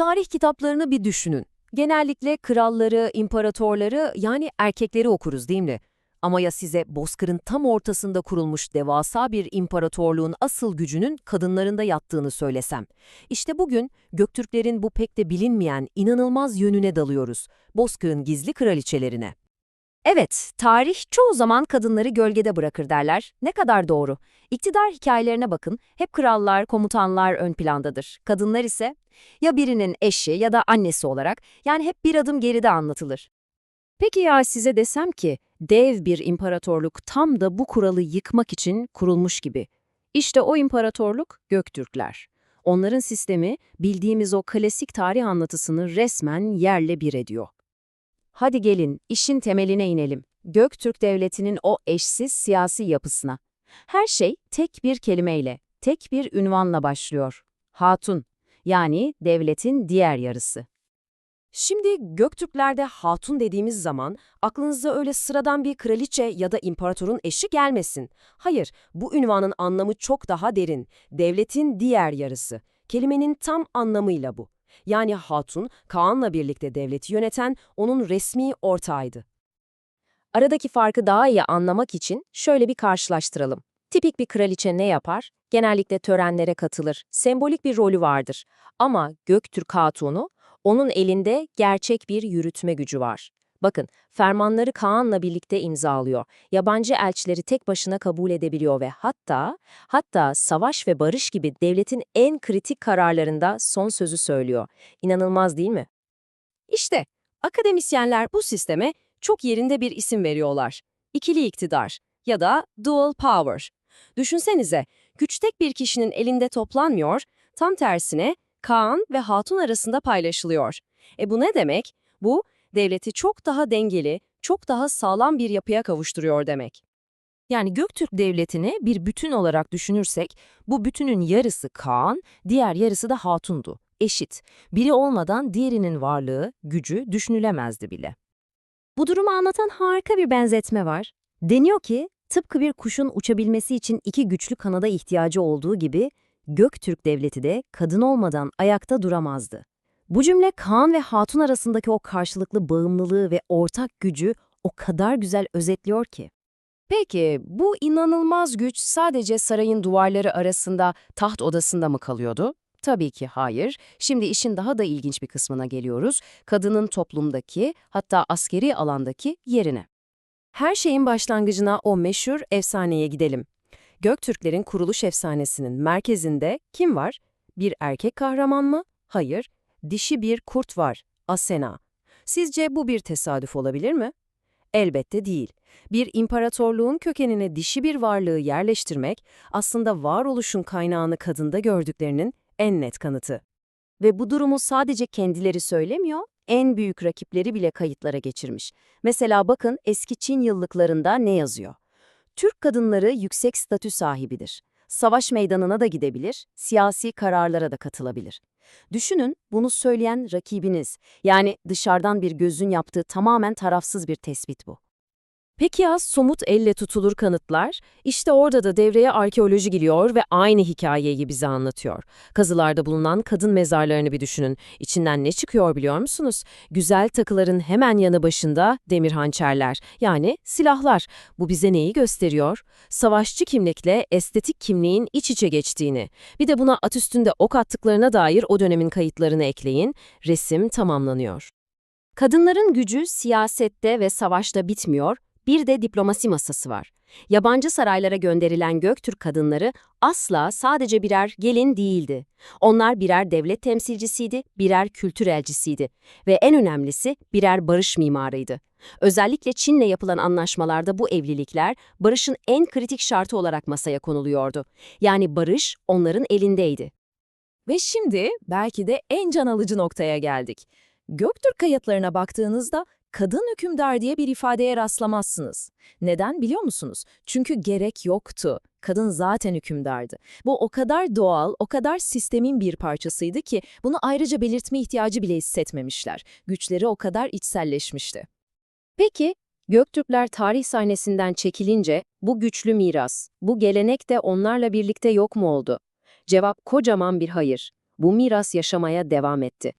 Tarih kitaplarını bir düşünün. Genellikle kralları, imparatorları yani erkekleri okuruz değil mi? Ama ya size Bozkır'ın tam ortasında kurulmuş devasa bir imparatorluğun asıl gücünün kadınlarında yattığını söylesem. İşte bugün Göktürklerin bu pek de bilinmeyen inanılmaz yönüne dalıyoruz. Bozkır'ın gizli kraliçelerine. Evet, tarih çoğu zaman kadınları gölgede bırakır derler. Ne kadar doğru. İktidar hikayelerine bakın, hep krallar, komutanlar ön plandadır. Kadınlar ise ya birinin eşi ya da annesi olarak, yani hep bir adım geride anlatılır. Peki ya size desem ki, dev bir imparatorluk tam da bu kuralı yıkmak için kurulmuş gibi. İşte o imparatorluk Göktürkler. Onların sistemi bildiğimiz o klasik tarih anlatısını resmen yerle bir ediyor. Hadi gelin işin temeline inelim. Göktürk Devleti'nin o eşsiz siyasi yapısına. Her şey tek bir kelimeyle, tek bir ünvanla başlıyor. Hatun, yani devletin diğer yarısı. Şimdi Göktürklerde hatun dediğimiz zaman aklınıza öyle sıradan bir kraliçe ya da imparatorun eşi gelmesin. Hayır, bu ünvanın anlamı çok daha derin. Devletin diğer yarısı. Kelimenin tam anlamıyla bu. Yani hatun, Kaan'la birlikte devleti yöneten onun resmi ortağıydı. Aradaki farkı daha iyi anlamak için şöyle bir karşılaştıralım. Tipik bir kraliçe ne yapar? Genellikle törenlere katılır, sembolik bir rolü vardır. Ama Göktürk Hatunu, onun elinde gerçek bir yürütme gücü var. Bakın, fermanları Kaan'la birlikte imzalıyor. Yabancı elçileri tek başına kabul edebiliyor ve hatta, hatta savaş ve barış gibi devletin en kritik kararlarında son sözü söylüyor. İnanılmaz değil mi? İşte, akademisyenler bu sisteme çok yerinde bir isim veriyorlar. İkili iktidar ya da dual power. Düşünsenize, güç tek bir kişinin elinde toplanmıyor, tam tersine Kaan ve Hatun arasında paylaşılıyor. E bu ne demek? Bu, devleti çok daha dengeli, çok daha sağlam bir yapıya kavuşturuyor demek. Yani Göktürk Devleti'ni bir bütün olarak düşünürsek, bu bütünün yarısı Kaan, diğer yarısı da Hatun'du. Eşit. Biri olmadan diğerinin varlığı, gücü düşünülemezdi bile. Bu durumu anlatan harika bir benzetme var. Deniyor ki, tıpkı bir kuşun uçabilmesi için iki güçlü kanada ihtiyacı olduğu gibi, Göktürk Devleti de kadın olmadan ayakta duramazdı. Bu cümle Kaan ve Hatun arasındaki o karşılıklı bağımlılığı ve ortak gücü o kadar güzel özetliyor ki. Peki bu inanılmaz güç sadece sarayın duvarları arasında taht odasında mı kalıyordu? Tabii ki hayır. Şimdi işin daha da ilginç bir kısmına geliyoruz. Kadının toplumdaki hatta askeri alandaki yerine. Her şeyin başlangıcına o meşhur efsaneye gidelim. Göktürklerin kuruluş efsanesinin merkezinde kim var? Bir erkek kahraman mı? Hayır. Dişi bir kurt var. Asena. Sizce bu bir tesadüf olabilir mi? Elbette değil. Bir imparatorluğun kökenine dişi bir varlığı yerleştirmek aslında varoluşun kaynağını kadında gördüklerinin en net kanıtı. Ve bu durumu sadece kendileri söylemiyor, en büyük rakipleri bile kayıtlara geçirmiş. Mesela bakın eski Çin yıllıklarında ne yazıyor? Türk kadınları yüksek statü sahibidir. Savaş meydanına da gidebilir, siyasi kararlara da katılabilir. Düşünün, bunu söyleyen rakibiniz. Yani dışarıdan bir gözün yaptığı tamamen tarafsız bir tespit bu. Peki ya somut elle tutulur kanıtlar? İşte orada da devreye arkeoloji giriyor ve aynı hikayeyi bize anlatıyor. Kazılarda bulunan kadın mezarlarını bir düşünün. İçinden ne çıkıyor biliyor musunuz? Güzel takıların hemen yanı başında demir hançerler, yani silahlar. Bu bize neyi gösteriyor? Savaşçı kimlikle estetik kimliğin iç içe geçtiğini. Bir de buna at üstünde ok attıklarına dair o dönemin kayıtlarını ekleyin, resim tamamlanıyor. Kadınların gücü siyasette ve savaşta bitmiyor, bir de diplomasi masası var. Yabancı saraylara gönderilen Göktürk kadınları asla sadece birer gelin değildi. Onlar birer devlet temsilcisiydi, birer kültür elçisiydi ve en önemlisi birer barış mimarıydı. Özellikle Çin'le yapılan anlaşmalarda bu evlilikler barışın en kritik şartı olarak masaya konuluyordu. Yani barış onların elindeydi. Ve şimdi belki de en can alıcı noktaya geldik. Göktürk kayıtlarına baktığınızda kadın hükümdar diye bir ifadeye rastlamazsınız. Neden biliyor musunuz? Çünkü gerek yoktu. Kadın zaten hükümdardı. Bu o kadar doğal, o kadar sistemin bir parçasıydı ki bunu ayrıca belirtme ihtiyacı bile hissetmemişler. Güçleri o kadar içselleşmişti. Peki, Göktürkler tarih sahnesinden çekilince bu güçlü miras, bu gelenek de onlarla birlikte yok mu oldu? Cevap kocaman bir hayır. Bu miras yaşamaya devam etti.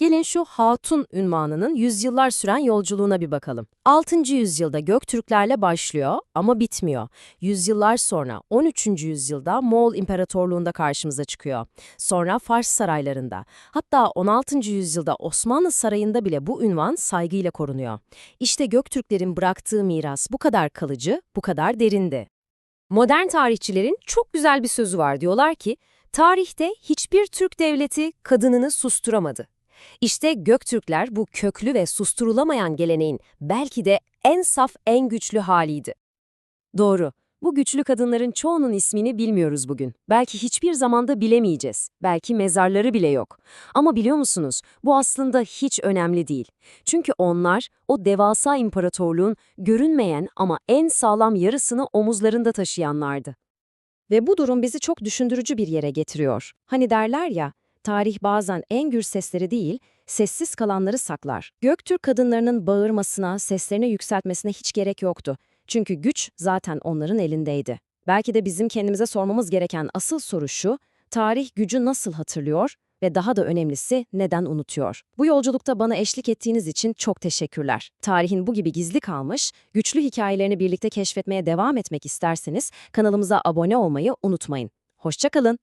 Gelin şu Hatun ünvanının yüzyıllar süren yolculuğuna bir bakalım. 6. yüzyılda Göktürklerle başlıyor ama bitmiyor. Yüzyıllar sonra 13. yüzyılda Moğol İmparatorluğunda karşımıza çıkıyor. Sonra Fars saraylarında. Hatta 16. yüzyılda Osmanlı sarayında bile bu ünvan saygıyla korunuyor. İşte Göktürklerin bıraktığı miras bu kadar kalıcı, bu kadar derindi. Modern tarihçilerin çok güzel bir sözü var diyorlar ki, tarihte hiçbir Türk devleti kadınını susturamadı. İşte Göktürkler bu köklü ve susturulamayan geleneğin belki de en saf, en güçlü haliydi. Doğru. Bu güçlü kadınların çoğunun ismini bilmiyoruz bugün. Belki hiçbir zamanda bilemeyeceğiz. Belki mezarları bile yok. Ama biliyor musunuz, bu aslında hiç önemli değil. Çünkü onlar o devasa imparatorluğun görünmeyen ama en sağlam yarısını omuzlarında taşıyanlardı. Ve bu durum bizi çok düşündürücü bir yere getiriyor. Hani derler ya, tarih bazen en gür sesleri değil, sessiz kalanları saklar. Göktürk kadınlarının bağırmasına, seslerini yükseltmesine hiç gerek yoktu. Çünkü güç zaten onların elindeydi. Belki de bizim kendimize sormamız gereken asıl soru şu, tarih gücü nasıl hatırlıyor ve daha da önemlisi neden unutuyor? Bu yolculukta bana eşlik ettiğiniz için çok teşekkürler. Tarihin bu gibi gizli kalmış, güçlü hikayelerini birlikte keşfetmeye devam etmek isterseniz kanalımıza abone olmayı unutmayın. Hoşçakalın.